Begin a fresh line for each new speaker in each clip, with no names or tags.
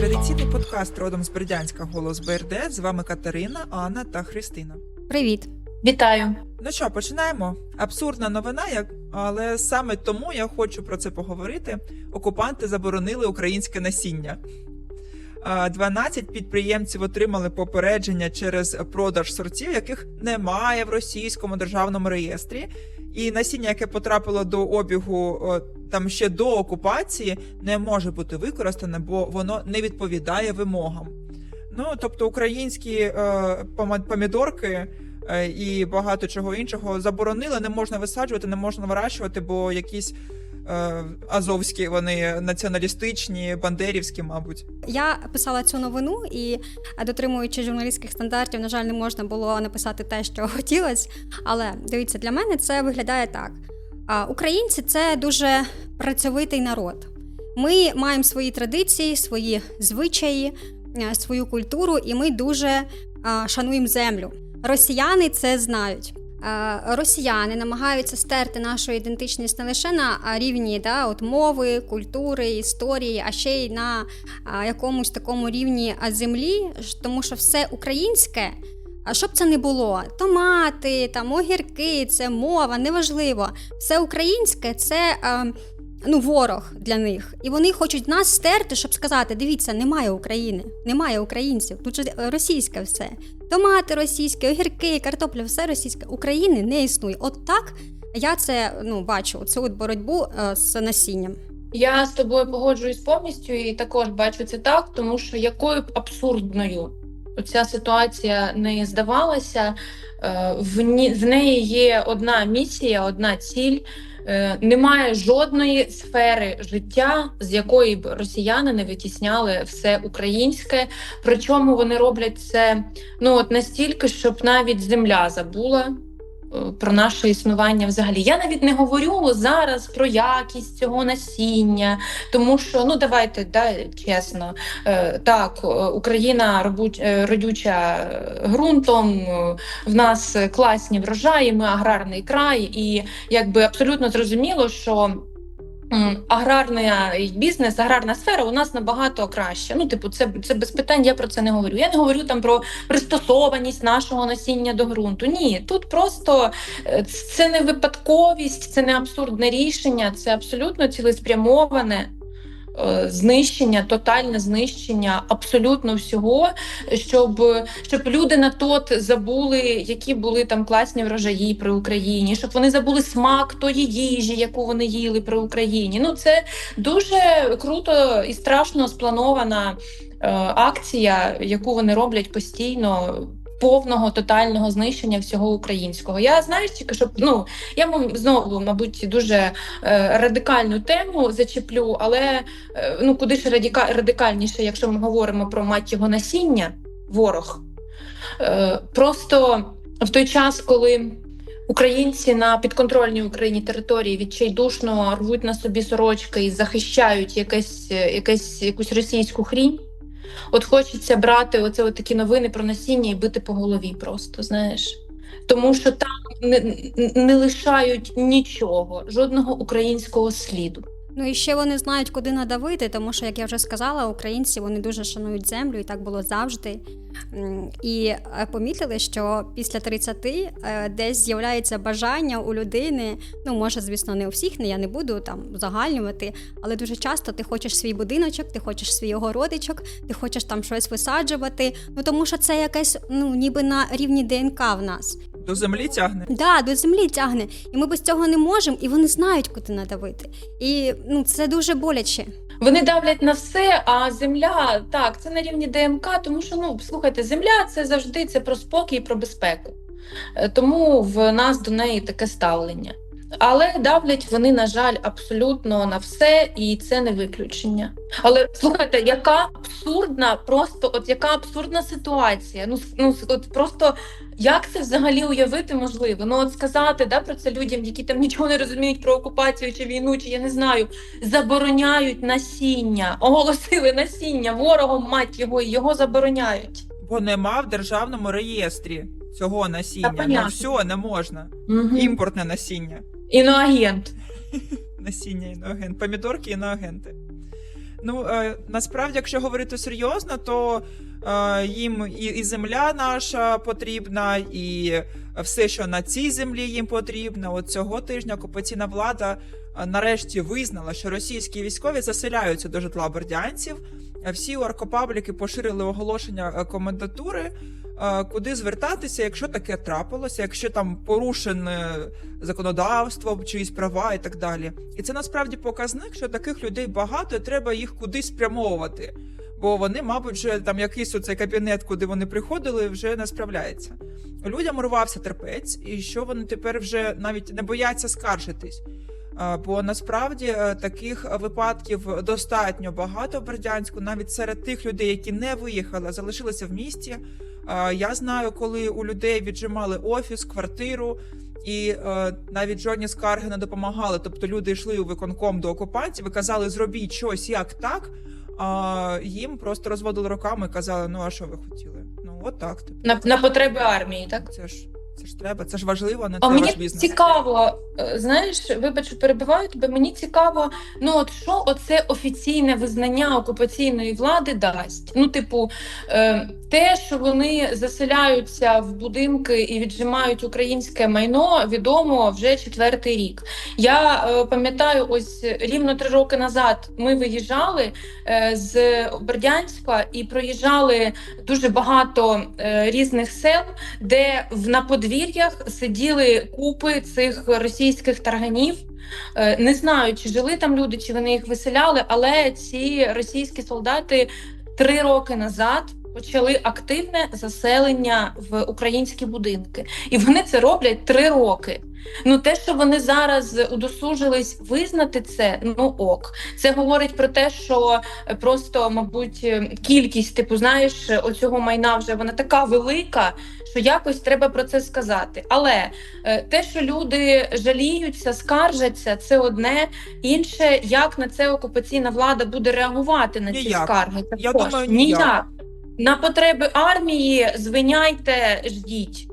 Традиційний подкаст родом з Бердянська Голос БРД. З вами Катерина, Анна та Христина.
Привіт.
Вітаю.
Ну що, починаємо. Абсурдна новина, як але саме тому я хочу про це поговорити. Окупанти заборонили українське насіння. А, 12 підприємців отримали попередження через продаж сортів, яких немає в російському державному реєстрі. І насіння, яке потрапило до обігу там ще до окупації, не може бути використане, бо воно не відповідає вимогам. Ну тобто українські е, помідорки е, і багато чого іншого заборонили, не можна висаджувати, не можна вирощувати, бо якісь е, азовські вони націоналістичні, бандерівські, мабуть.
Я писала цю новину і, е, дотримуючи журналістських стандартів, на жаль, не можна було написати те, що хотілося. Але дивіться, для мене це виглядає так: українці це дуже працьовитий народ. Ми маємо свої традиції, свої звичаї, е, свою культуру, і ми дуже шануємо землю. Росіяни це знають. Росіяни намагаються стерти нашу ідентичність не лише на рівні да, от мови, культури, історії, а ще й на якомусь такому рівні землі, тому що все українське. А що б це не було? Томати, там огірки, це мова, неважливо. Все українське це е, ну, ворог для них. І вони хочуть нас стерти, щоб сказати: дивіться, немає України, немає українців. Тут е, російське все. Томати російські, огірки, картопля, все російське. України не існує. От так я це ну, бачу, цю от боротьбу е, з насінням.
Я з тобою погоджуюсь повністю і також бачу це так, тому що якою б абсурдною ця ситуація не здавалася, е, в, ні, в неї є одна місія, одна ціль. Е, Немає жодної сфери життя, з якої б росіяни не витісняли все українське. Причому вони роблять це ну от настільки, щоб навіть земля забула про наше існування взагалі. Я навіть не говорю зараз про якість цього насіння, тому що ну давайте да, чесно, е, так, е, Україна е, родюча е, ґрунтом, е, в нас е, класні врожаї, ми аграрний край, і якби абсолютно зрозуміло, що. Аграрний бізнес, аграрна сфера у нас набагато краще. Ну, типу, це, це без питань. Я про це не говорю. Я не говорю там про пристосованість нашого насіння до ґрунту. Ні, тут просто е, це не випадковість, це не абсурдне рішення, це абсолютно цілеспрямоване знищення, тотальне знищення абсолютно всього, щоб, щоб люди на тот забули, які були там класні врожаї при Україні, щоб вони забули смак тої їжі, яку вони їли при Україні. Ну це дуже круто і страшно спланована е, акція, яку вони роблять постійно. Повного тотального знищення всього українського. Я знаєш, тільки щоб ну я вам знову, мабуть, дуже е, радикальну тему зачеплю, але е, ну куди ж радіка, радикальніше, якщо ми говоримо про мать його насіння, ворог. Е, просто в той час, коли українці на підконтрольній Україні території відчайдушно рвуть на собі сорочки і захищають якесь, е, якесь, якусь російську хрінь. От хочеться брати оце от такі новини про насіння і бити по голові просто, знаєш. Тому що там не, не лишають нічого, жодного українського сліду.
Ну і ще вони знають, куди надавити, тому що, як я вже сказала, українці вони дуже шанують землю, і так було завжди. І е, помітили, що після 30 е, десь з'являється бажання у людини. Ну, може, звісно, не у всіх, не я не буду там загальнювати, але дуже часто ти хочеш свій будиночок, ти хочеш свій огородичок, ти хочеш там щось висаджувати. Ну тому що це якесь, ну ніби на рівні ДНК в нас.
До землі тягне.
Да, до землі тягне. І ми без цього не можемо, і вони знають, куди надавити. І ну, це дуже боляче.
Вони давлять на все, а земля так, це на рівні ДМК, тому що ну слухайте, земля це завжди це про спокій, і про безпеку. Е, Тому в нас до неї таке ставлення. Але давлять вони, на жаль, абсолютно на все, і це не виключення. Але слухайте, яка абсурдна, просто от яка абсурдна ситуація. Ну, ну с- от просто як це взагалі уявити можливо? Ну от сказати да, про це людям, які там нічого не розуміють про окупацію чи війну, чи я не знаю, забороняють насіння, оголосили насіння ворогом, мать його, і його забороняють.
Бо нема в державному реєстрі цього насіння.
Та
Ну все, не можна.
Угу.
Імпортне насіння.
Іноагент.
Насіння іноагент. Помідорки іноагенти. Ну е, насправді, якщо говорити серйозно, то е, їм і, і земля наша потрібна, і все, що на цій землі їм потрібно. От цього тижня окупаційна влада е, нарешті визнала, що російські військові заселяються до житла бердянців. Е, Всі оркопабліки поширили оголошення е, комендатури, куди звертатися, якщо таке трапилося, якщо там порушене законодавство, чиїсь права і так далі. І це насправді показник, що таких людей багато, і треба їх кудись спрямовувати. Бо вони, мабуть, вже там якийсь оцей кабінет, куди вони приходили, вже не справляється. Людям рвався терпець, і що вони тепер вже навіть не бояться скаржитись. Бо насправді е, таких випадків достатньо багато в Бердянську, навіть серед тих людей, які не виїхали, а залишилися в місті. Я знаю, коли у людей віджимали офіс, квартиру, і е, навіть жодні скарги не допомагали. Тобто люди йшли у виконком до окупантів і казали, зробіть щось як так. А їм просто розводили руками і казали: ну а що ви хотіли? Ну от так. Типу.
На, на потреби армії, так?
Це ж це ж треба, це ж важливо, не
А
це
мені
ваш бізнес.
цікаво, е, знаєш, вибач, перебиваю тебе. Мені цікаво, ну от що оце офіційне визнання окупаційної влади дасть. Ну, типу, е, те, що вони заселяються в будинки і віджимають українське майно, відомо вже четвертий рік. Я е, пам'ятаю, ось рівно три роки назад ми виїжджали з Бердянська і проїжджали дуже багато різних сел, де в на подвір'ях сиділи купи цих російських тарганів. Е, Не знаю, чи жили там люди, чи вони їх виселяли, але ці російські солдати три роки назад почали активне заселення в українські будинки, і вони це роблять три роки. Ну, те, що вони зараз удосужились визнати це, ну ок. Це говорить про те, що просто, мабуть, кількість, типу, знаєш, оцього майна вже вона така велика, що якось треба про це сказати. Але е, те, що люди жаліються, скаржаться, це одне. Інше, як на це окупаційна влада буде реагувати на ці
Ніяк.
скарги.
Я
Також
думаю, ніяк.
На потреби армії звиняйте, ждіть.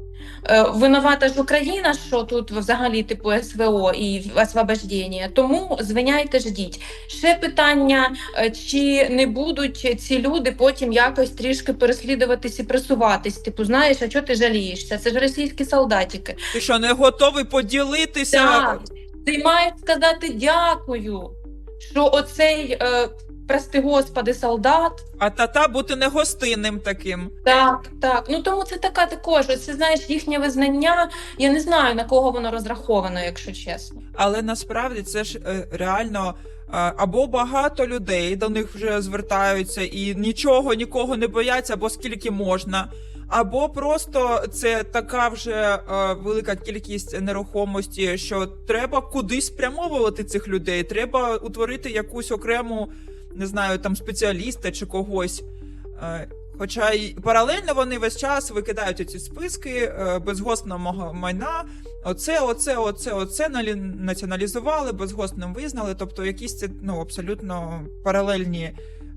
Е, Винувата ж Україна, що тут взагалі типу СВО і освобождення. Тому звиняйте, ждіть. Ще питання: е, чи не будуть ці люди потім якось трішки переслідуватись і пресуватись? Типу, знаєш, а чого ти жалієшся? Це ж російські солдатики.
Ти що не готовий поділитися?
Так, ти маєш сказати дякую, що оцей, е, прости господи, солдат.
А тата бути не гостинним таким.
Так, так. Ну тому це така також. Це знаєш їхнє визнання. Я не знаю на кого воно розраховано, якщо чесно.
Але насправді це ж е, реально. е, Або багато людей до них вже звертаються і нічого нікого не бояться, або скільки можна. Або просто це така вже е, велика кількість нерухомості, що треба кудись спрямовувати цих людей. Треба утворити якусь окрему, не знаю, там спеціаліста чи когось. Е, Хоча й паралельно вони весь час викидають ці списки е, безгосного майна. Оце, оце, оце, оце націоналізували, безгосним визнали. Тобто, якісь це ну абсолютно паралельні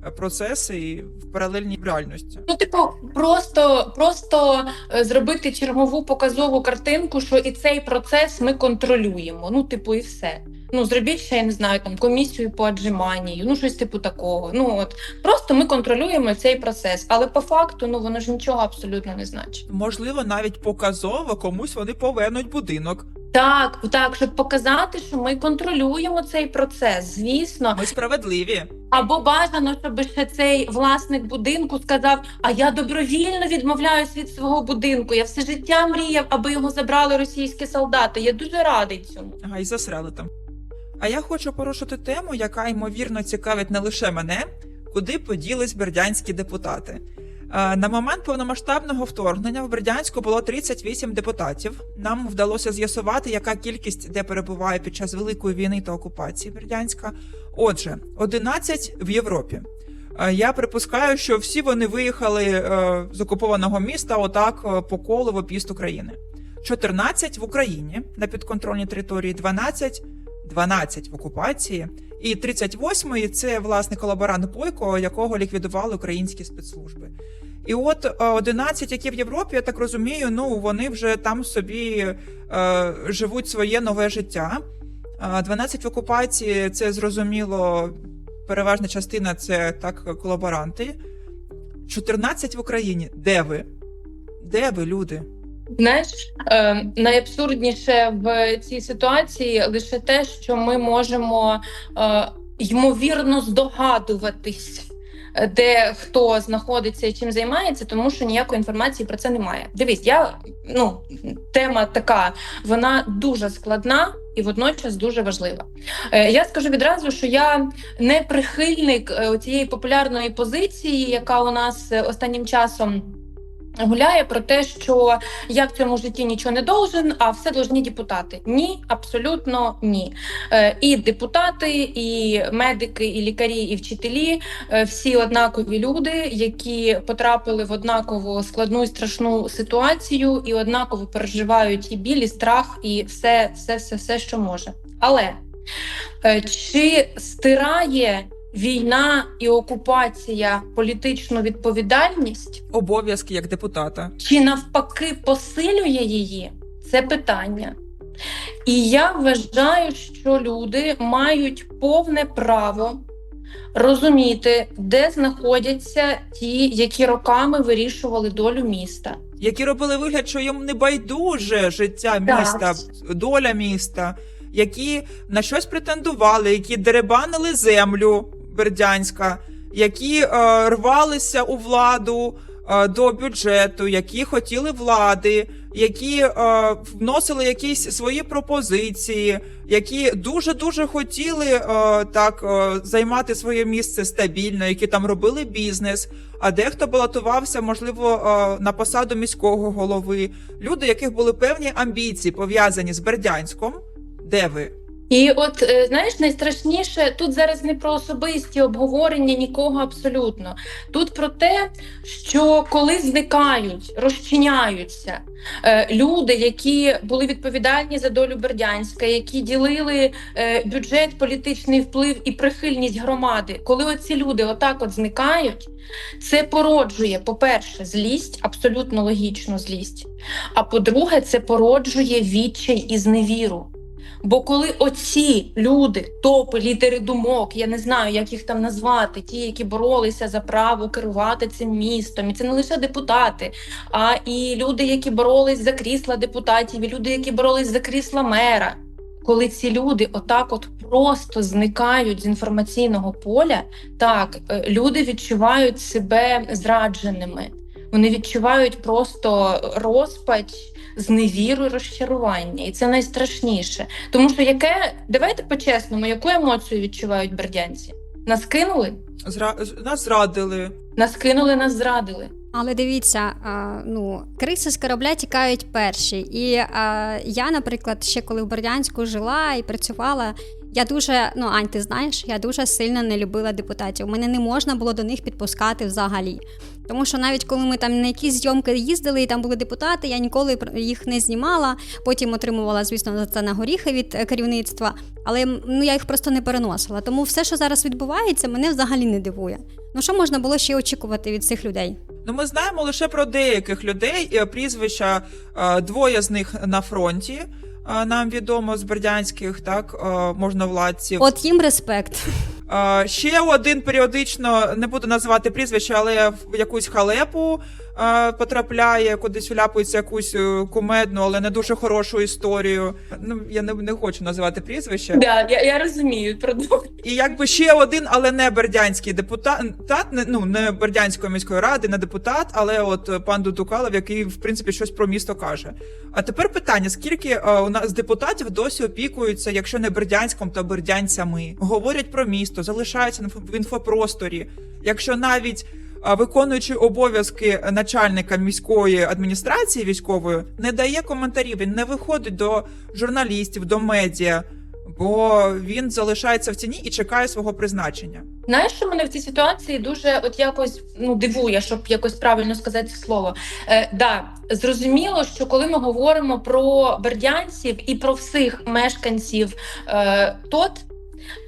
е, процеси і в паралельній реальності.
Ну, типу, просто, просто зробити чергову показову картинку, що і цей процес ми контролюємо. Ну, типу, і все. Ну, зробіть ще, я не знаю, там комісію по аджиманію, ну щось типу такого. Ну от просто ми контролюємо цей процес, але по факту ну воно ж нічого абсолютно не значить.
Можливо, навіть показово комусь вони повернуть будинок.
Так, так, щоб показати, що ми контролюємо цей процес, звісно.
Ми справедливі.
Або бажано, щоб ще цей власник будинку сказав: А я добровільно відмовляюсь від свого будинку. Я все життя мріяв, аби його забрали російські солдати. Я дуже радий цьому.
Ага, і засрали там. А я хочу порушити тему, яка ймовірно цікавить не лише мене, куди поділись бердянські депутати. Е, На момент повномасштабного вторгнення в Бердянську було 38 депутатів. Нам вдалося з'ясувати, яка кількість де перебуває під час Великої війни та окупації Бердянська. Отже, 11 в Європі. Е, Я припускаю, що всі вони виїхали е, з окупованого міста отак по колу в об'їзд України. 14 в Україні на підконтрольній території, 12 12 в окупації, і 38-й – це власне колаборант Бойко, якого ліквідували українські спецслужби. І от е, 11, які в Європі, я так розумію, ну вони вже там собі е, живуть своє нове життя. Е, 12 в окупації це зрозуміло переважна частина це так колаборанти. 14 в Україні. Де ви? Де ви, люди?
Знаєш, е, найабсурдніше в цій ситуації лише те, що ми можемо е, ймовірно здогадуватись, де хто знаходиться і чим займається, тому що ніякої інформації про це немає. Дивись, я ну тема така, вона дуже складна. І водночас дуже важлива. Е, Я скажу відразу, що я не прихильник цієї популярної позиції, яка у нас останнім часом гуляє про те, що я в цьому житті нічого не должен, а все должні депутати. Ні, абсолютно ні. Е, І депутати, і медики, і лікарі, і вчителі е, всі однакові люди, які потрапили в однаково складну і страшну ситуацію, і однаково переживають і біль, і страх, і все, все, все, все, що може. Але е, чи стирає війна і окупація політичну відповідальність?
Обов'язки як депутата.
чи навпаки посилює її? Це питання. І я вважаю, що люди мають повне право розуміти, де знаходяться ті, які роками вирішували долю міста.
які робили вигляд, що їм не байдуже життя
Так.
міста, доля міста, які на щось претендували, які деребанили землю Бердянська, які е, рвалися у владу е, до бюджету, які хотіли влади, які е, вносили якісь свої пропозиції, які дуже дуже хотіли так займати своє місце стабільно, які там робили бізнес. А дехто балотувався, можливо, на посаду міського голови. Люди, яких були певні амбіції пов'язані з Бердянськом. Де ви?
І от е, знаєш, найстрашніше тут зараз не про особисті обговорення нікого абсолютно. Тут про те, що коли зникають, розчиняються е, люди, які були відповідальні за долю Бердянська, які ділили е, бюджет, політичний вплив і прихильність громади, коли оці люди отак от зникають, це породжує, по-перше, злість, абсолютно логічну злість. А по-друге, це породжує відчай і зневіру. Бо коли оці люди, топи, лідери думок, я не знаю, як їх там назвати, ті, які боролися за право керувати цим містом, і це не лише депутати, а і люди, які боролись за крісла депутатів, і люди, які боролись за крісла мера. Коли ці люди отак от просто зникають з інформаційного поля, так е, люди відчувають себе зрадженими. Вони відчувають просто розпач, зневіру і розчарування, і це найстрашніше. Тому що яке, давайте по-чесному, яку емоцію відчувають бердянці? Нас кинули?
Зра... Нас зрадили.
Нас кинули, нас зрадили.
Але дивіться, а, ну криси з корабля тікають перші. І а, я, наприклад, ще коли в Бердянську жила і працювала. Я дуже, ну Ань, ти знаєш, я дуже сильно не любила депутатів. Мене не можна було до них підпускати взагалі. Тому що навіть коли ми там на якісь зйомки їздили, і там були депутати, я ніколи їх не знімала. Потім отримувала, звісно, за це на горіхи від е, керівництва. Але ну я їх просто не переносила. Тому все, що зараз відбувається, мене взагалі не дивує. Ну що можна було ще очікувати від цих людей?
Ну, ми знаємо лише про деяких людей. е, Прізвища е, двоє з них на фронті. Нам відомо з бердянських, так можновладців.
От їм респект.
Ще один періодично не буду називати прізвище, але в якусь халепу потрапляє, кудись вляпується якусь е, кумедну, але не дуже хорошу історію. Ну я не, не хочу називати прізвище.
Да, я, я розумію продукт.
І якби ще один, але не бердянський депутат, не, ну не Бердянської міської ради, не депутат, але от е, пан Дудукалов, який в принципі щось про місто каже. А тепер питання: скільки е, у нас депутатів досі опікуються, якщо не бердянськом, то бердянцями, говорять про місто, залишаються в інфопросторі. Якщо навіть е, виконуючи обов'язки начальника міської адміністрації військової не дає коментарів, він не виходить до журналістів, до медіа бо він залишається в тіні і чекає свого призначення.
Знаєш, що мене в цій ситуації дуже от якось ну дивує, щоб якось правильно сказати слово. Е, да, зрозуміло, що коли ми говоримо про бердянців і про всіх мешканців е, ТОТ,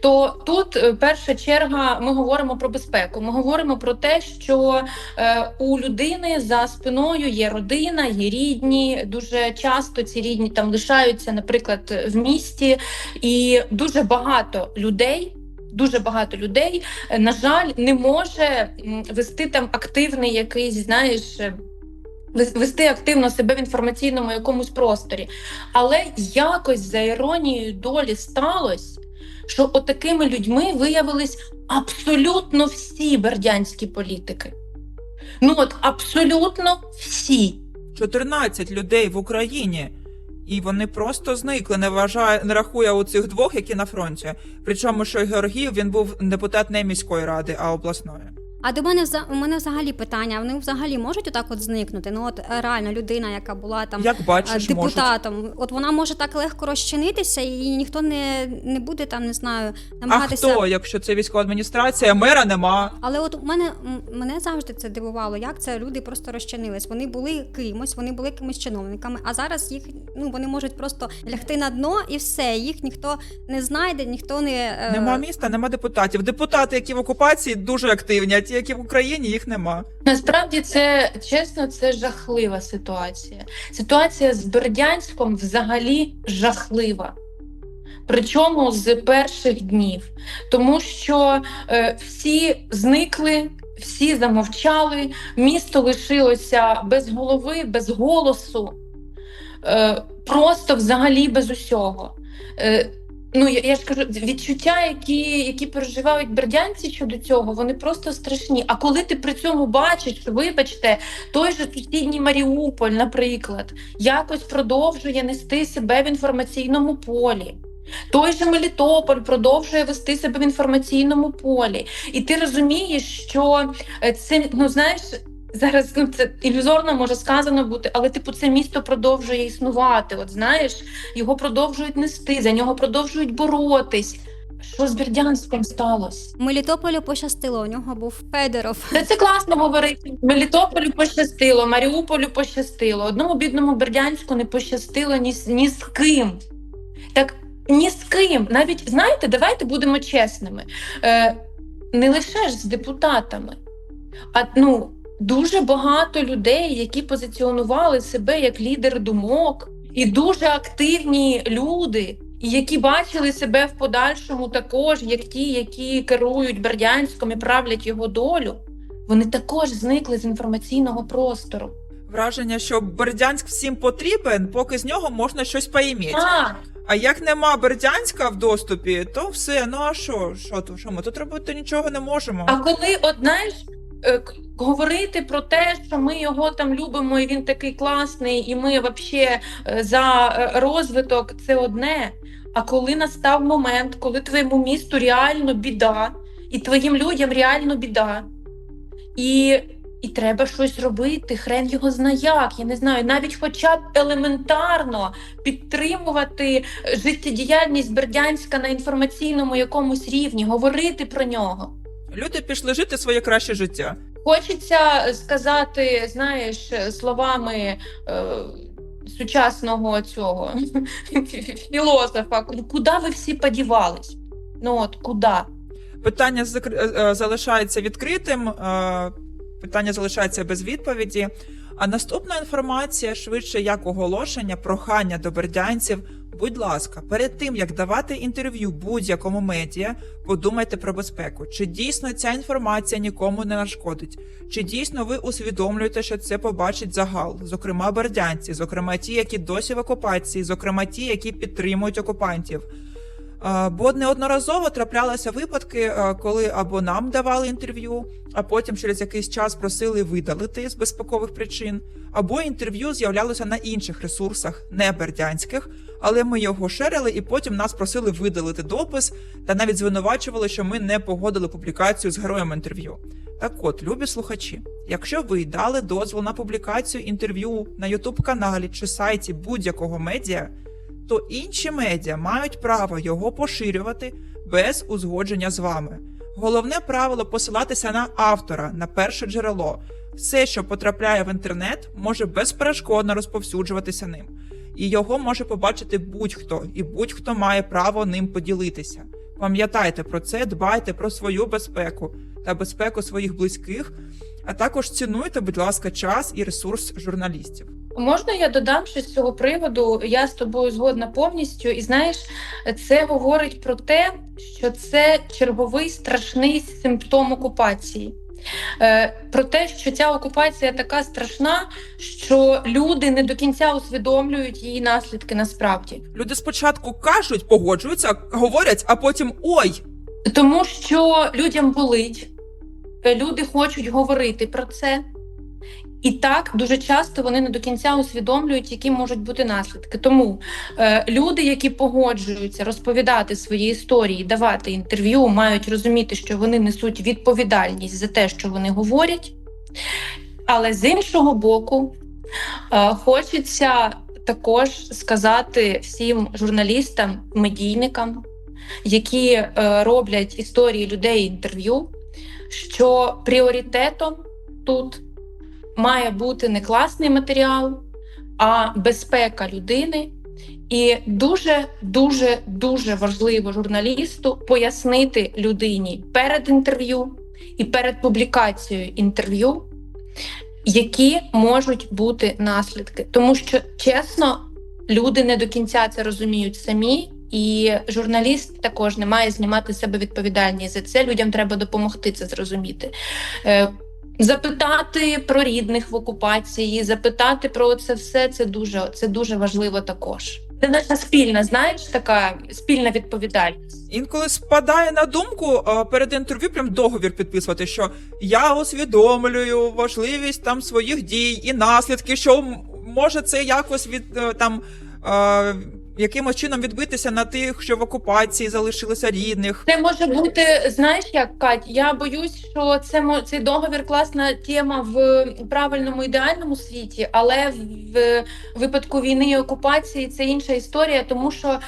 то тут е, перша черга ми говоримо про безпеку. Ми говоримо про те, що е, у людини за спиною є родина, є рідні. Дуже часто ці рідні там лишаються, наприклад, в місті, і дуже багато людей дуже багато людей, е, на жаль, не може вести там активний якийсь, знаєш. е, Вести активно себе в інформаційному якомусь просторі. Але якось за іронією долі сталося, що отакими людьми виявились абсолютно всі бердянські політики. Ну от абсолютно всі.
14 людей в Україні. І вони просто зникли, не вважає, не рахує у цих двох, які на фронті. Причому, що Георгіїв він був депутат не міської ради, а обласної.
А до мене у мене взагалі питання: вони взагалі можуть отак от зникнути? Ну от е, реально людина, яка була там
Як
е,
бачиш, можуть.
депутатом, от вона може так легко розчинитися, і ніхто не, не буде там, не знаю,
А
намагатися.
хто, якщо це військова адміністрація, мера нема.
Але от у мене мене завжди це дивувало, як це люди просто розчинились. Вони були кимось, вони були якимись чиновниками, а зараз їх ну вони можуть просто лягти на дно і все. Їх ніхто не знайде, ніхто не е,
Нема міста, нема депутатів. Депутати, які в окупації, дуже активні, а ті, які в Україні, їх нема.
Насправді це чесно, це жахлива ситуація. Ситуація з Бердянськом взагалі жахлива. Причому з перших днів, тому що е, всі зникли, всі замовчали, місто лишилося без голови, без голосу, е, просто взагалі без усього. Е, Ну, я, я ж кажу, відчуття, які, які переживають бердянці щодо цього, вони просто страшні. А коли ти при цьому бачиш, що, вибачте, той же сусідній Маріуполь, наприклад, якось продовжує нести себе в інформаційному полі. Той же Мелітополь продовжує вести себе в інформаційному полі. І ти розумієш, що е, це, ну знаєш, зараз ну, це ілюзорно може сказано бути, але типу це місто продовжує існувати. От знаєш, його продовжують нести, за нього продовжують боротись. Що з Бердянськом сталося?
Мелітополю пощастило. У нього був Федоров.
Та це класно говорити. Мелітополю пощастило, Маріуполю пощастило. Одному бідному Бердянську не пощастило ні, ні з ким. Так ні з ким. Навіть знаєте, давайте будемо чесними. Е, не лише ж з депутатами, а ну, дуже багато людей, які позиціонували себе як лідери думок, і дуже активні люди, які бачили себе в подальшому також, як ті, які керують Бердянськом і правлять його долю. Вони також зникли з інформаційного простору.
Враження, що Бердянськ всім потрібен, поки з нього можна щось поіміти.
Так,
А як нема Бердянська в доступі, то все. Ну а що? Що то? Що ми тут робити нічого не можемо?
А коли, от знаєш, е, к- говорити про те, що ми його там любимо, і він такий класний, і ми взагалі за е, розвиток, це одне. А коли настав момент, коли твоєму місту реально біда, і твоїм людям реально біда, і, і треба щось робити, хрен його зна як, я не знаю, навіть хоча б елементарно підтримувати е, життєдіяльність Бердянська на інформаційному якомусь рівні, говорити про нього.
Люди пішли жити своє краще життя.
Хочеться сказати, знаєш, словами е, сучасного цього філософа, куди ви всі подівались? Ну от куди?
Питання е, е, залишається відкритим, е, питання залишається без відповіді. А наступна інформація швидше як оголошення, прохання до бердянців. Будь ласка, перед тим як давати інтерв'ю будь-якому медіа, подумайте про безпеку. Чи дійсно ця інформація нікому не нашкодить? Чи дійсно ви усвідомлюєте, що це побачить загал, зокрема бердянці, зокрема ті, які досі в окупації, зокрема ті, які підтримують окупантів. Бо неодноразово траплялися випадки, коли або нам давали інтерв'ю, а потім через якийсь час просили видалити з безпекових причин, або інтерв'ю з'являлося на інших ресурсах, не бердянських, але ми його шерили і потім нас просили видалити допис та навіть звинувачували, що ми не погодили публікацію з героєм інтерв'ю. Так от, любі слухачі, якщо ви дали дозвіл на публікацію інтерв'ю на Ютуб каналі чи сайті будь-якого медіа, то інші медіа мають право його поширювати без узгодження з вами. Головне правило посилатися на автора, на перше джерело. Все, що потрапляє в інтернет, може безперешкодно розповсюджуватися ним, і його може побачити будь-хто, і будь-хто має право ним поділитися. Пам'ятайте про це, дбайте про свою безпеку та безпеку своїх близьких, а також цінуйте, будь ласка, час і ресурс журналістів.
Можна я додам щось з цього приводу? Я з тобою згодна повністю. І знаєш, це говорить про те, що це черговий страшний симптом окупації. Е, Про те, що ця окупація така страшна, що люди не до кінця усвідомлюють її наслідки насправді.
Люди спочатку кажуть, погоджуються, говорять, а потім ой,
Тому що людям болить, е, люди хочуть говорити про це. І так дуже часто вони не до кінця усвідомлюють, які можуть бути наслідки. Тому е, люди, які погоджуються розповідати свої історії, давати інтерв'ю, мають розуміти, що вони несуть відповідальність за те, що вони говорять. Але з іншого боку, е, хочеться також сказати всім журналістам, медійникам, які е, роблять історії людей інтерв'ю, що пріоритетом тут має бути не класний матеріал, а безпека людини. І дуже дуже дуже важливо журналісту пояснити людині перед інтерв'ю і перед публікацією інтерв'ю, які можуть бути наслідки. Тому що чесно, люди не до кінця це розуміють самі, і журналіст також не має знімати з себе відповідальність за це. Людям треба допомогти це зрозуміти. Е, Запитати про рідних в окупації, запитати про це все це дуже, це дуже важливо також. Це наша спільна, знаєш, така спільна відповідальність.
інколи спадає на думку е, перед інтерв'ю прям договір підписувати, що я усвідомлюю важливість там своїх дій і наслідки, що може це якось від е, там. Якимось чином відбитися на тих, що в окупації залишилося рідних.
Це може бути, знаєш, як Кать, я боюсь, що це цей договір класна тема в правильному ідеальному світі, але в випадку війни і окупації це інша історія, тому що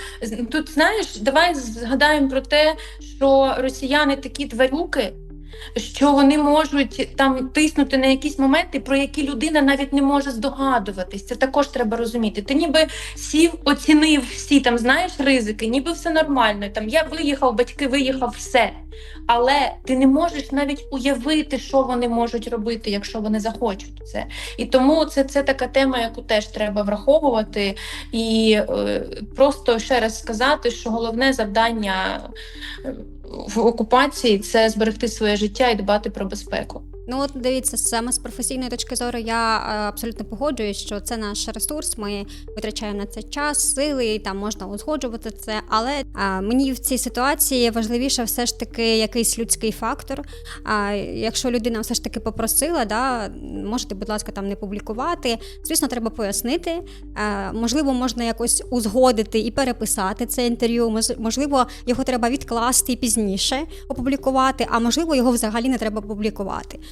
тут знаєш, давай згадаємо про те, що росіяни такі тварюки. Що вони можуть там тиснути на якісь моменти, про які людина навіть не може здогадуватись. Це також треба розуміти. Ти ніби сів, оцінив всі там, знаєш, ризики, ніби все нормально. Там я виїхав, батьки виїхав, все. Але ти не можеш навіть уявити, що вони можуть робити, якщо вони захочуть це. І тому це, це така тема, яку теж треба враховувати, і е, просто ще раз сказати, що головне завдання е, в окупації це зберегти своє життя і дбати про безпеку.
Ну от дивіться, саме з професійної точки зору я е, абсолютно погоджуюсь, що це наш ресурс. Ми витрачаємо на це час, сили, і там можна узгоджувати це. Але е, мені в цій ситуації важливіше все ж таки якийсь людський фактор. А якщо людина все ж таки попросила, да, можете, будь ласка, там не публікувати. Звісно, треба пояснити. Е, Можливо, можна якось узгодити і переписати це інтерв'ю. Мож- Можливо, його треба відкласти пізніше опублікувати, а можливо, його взагалі не треба публікувати.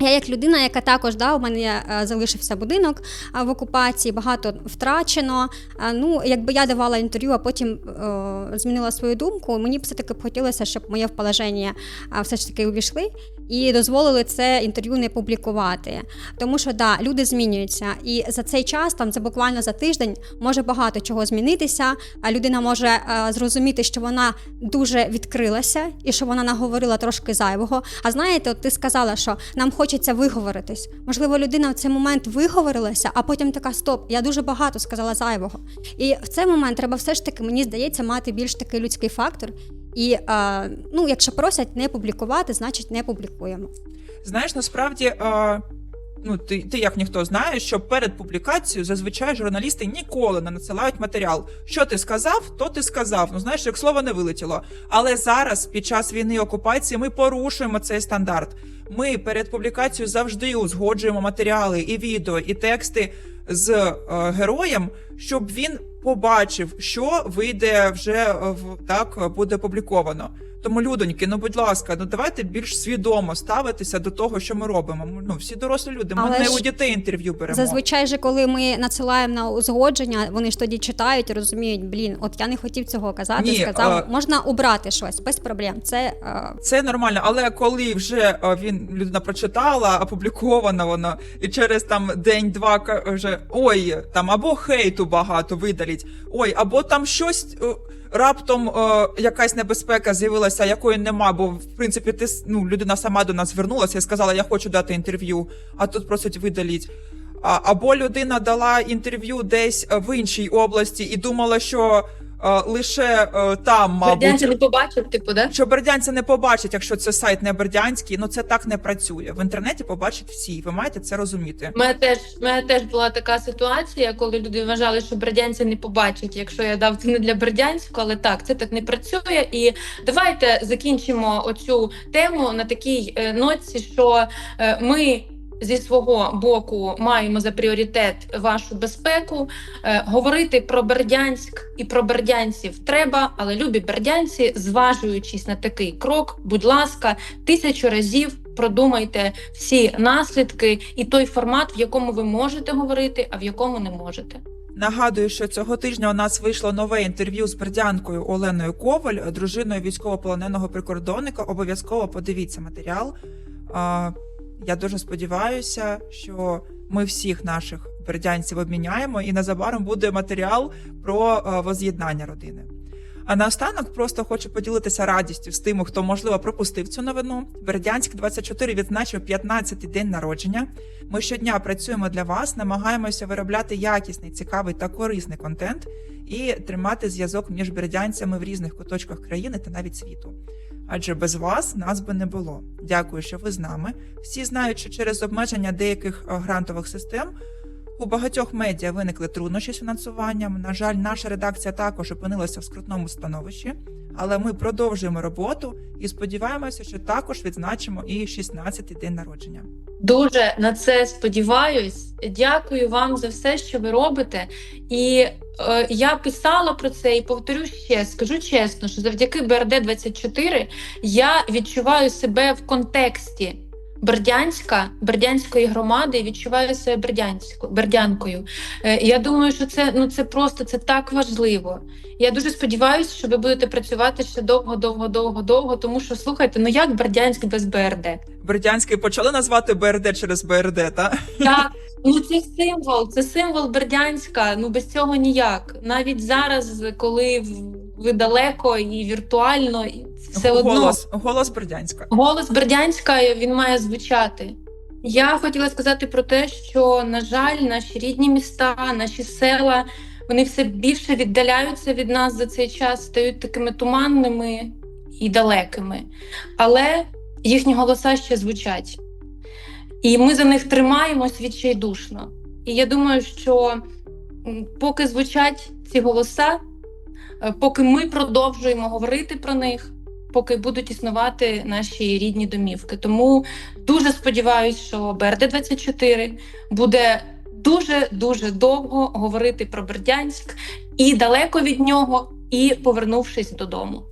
Я як людина, яка також да, у мене е, залишився будинок в окупації, багато втрачено. Ну, якби я давала інтерв'ю, а потім е, змінила свою думку, мені б все таки б хотілося, щоб моє вположення все ж таки увійшли і дозволили це інтерв'ю не публікувати. Тому що да, люди змінюються, і за цей час, там за буквально за тиждень, може багато чого змінитися. А людина може е, зрозуміти, що вона дуже відкрилася і що вона наговорила трошки зайвого. А знаєте, от ти сказала, що нам хочеться виговоритись. Можливо, людина в цей момент виговорилася, а потім така стоп, я дуже багато сказала зайвого. І в цей момент треба все ж таки, мені здається, мати більш такий людський фактор. І е, ну, якщо просять не публікувати, значить не публікуємо.
Знаєш, насправді, е, ну ти, ти як ніхто знаєш, що перед публікацією зазвичай журналісти ніколи не надсилають матеріал. Що ти сказав, то ти сказав. Ну знаєш, як слово не вилетіло. Але зараз, під час війни і окупації, ми порушуємо цей стандарт. Ми перед публікацією завжди узгоджуємо матеріали і відео, і тексти з е, героєм, щоб він побачив, що вийде вже в так буде опубліковано. Тому, людоньки, ну будь ласка, ну давайте більш свідомо ставитися до того, що ми робимо. Ну всі дорослі люди. Ми
Але
не
ж
у дітей інтерв'ю беремо.
Зазвичай же, коли ми надсилаємо на узгодження, вони ж тоді читають і розуміють, блін, от я не хотів цього казати,
Ні,
сказав,
а-
можна убрати щось без проблем. Це е,
Це нормально, але коли вже він людина прочитала, опубліковано воно, і через там день-два каже: ой, там або хейту багато видаліть, ой, або там щось. Раптом е, якась небезпека з'явилася, якої нема, бо в принципі ти ну, людина сама до нас звернулася і сказала, я хочу дати інтерв'ю, а тут просить видаліть. А, або людина дала інтерв'ю десь е, в іншій області і думала, що лише е, там, мабуть,
Бердянці не побачив, типу, да?
що бердянці не побачать, якщо це сайт не бердянський, ну це так не працює. В інтернеті побачать всі. Ви маєте це розуміти.
У мене теж, у мене теж була така ситуація, коли люди вважали, що бердянці не побачать, якщо я дав це не для бердянську, але так, це так не працює. І давайте закінчимо оцю тему на такій е, ноці, що е, ми. Зі свого боку маємо за пріоритет вашу безпеку. Е, говорити про Бердянськ і про бердянців треба, але любі бердянці, зважуючись на такий крок, будь ласка, тисячу разів продумайте всі наслідки і той формат, в якому ви можете говорити, а в якому не можете.
Нагадую, що цього тижня у нас вийшло нове інтерв'ю з бердянкою Оленою Коваль, дружиною військовополоненого прикордонника. Обов'язково подивіться матеріал. Я дуже сподіваюся, що ми всіх наших бердянців обміняємо, і незабаром буде матеріал про а, воз'єднання родини. А наостанок просто хочу поділитися радістю з тими, хто можливо пропустив цю новину. Бердянськ 24 відзначив 15-й день народження. Ми щодня працюємо для вас, намагаємося виробляти якісний, цікавий та корисний контент і тримати зв'язок між бердянцями в різних куточках країни та навіть світу. Адже без вас нас би не було. Дякую, що ви з нами. Всі знають, що через обмеження деяких е, грантових систем у багатьох медіа виникли труднощі з фінансуванням. На жаль, наша редакція також опинилася в скрутному становищі, але ми продовжуємо роботу і сподіваємося, що також відзначимо і 16-й день народження.
Дуже на це сподіваюсь. Дякую вам за все, що ви робите. І е, я писала про це і повторю ще, скажу чесно, що завдяки БРД 24 я відчуваю себе в контексті. Бердянська, бердянської громади і відчуваю себе бердянською, бердянкою. Е, я думаю, що це ну це просто це так важливо. Я дуже сподіваюся, що ви будете працювати ще довго, довго, довго, довго. Тому що слухайте, ну як Бердянськ без БРД?
Бердянський почали назвати БРД через БРД, та?
Так, ну це символ, це символ Бердянська. Ну без цього ніяк. Навіть зараз, коли ви далеко і віртуально, і все одно
голос, голос Бердянська.
голос Бердянська він має звучати. Я хотіла сказати про те, що на жаль, наші рідні міста, наші села, вони все більше віддаляються від нас за цей час, стають такими туманними і далекими. Але їхні голоса ще звучать. І ми за них тримаємось відчайдушно. І я думаю, що поки звучать ці голоса, е, поки ми продовжуємо говорити про них, поки будуть існувати наші рідні домівки. Тому дуже сподіваюся, що БРД 24 буде дуже дуже довго говорити про Бердянськ і далеко від нього, і повернувшись додому.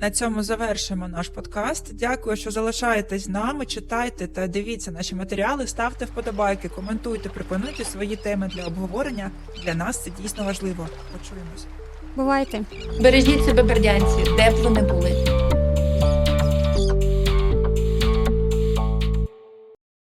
На цьому завершимо наш подкаст. Дякую, що залишаєтесь з нами. Читайте та дивіться наші матеріали, ставте вподобайки, коментуйте, пропонуйте свої теми для обговорення. Для нас це дійсно важливо. Почуємось.
Бувайте!
Бережіть себе, бердянці, де б вони були.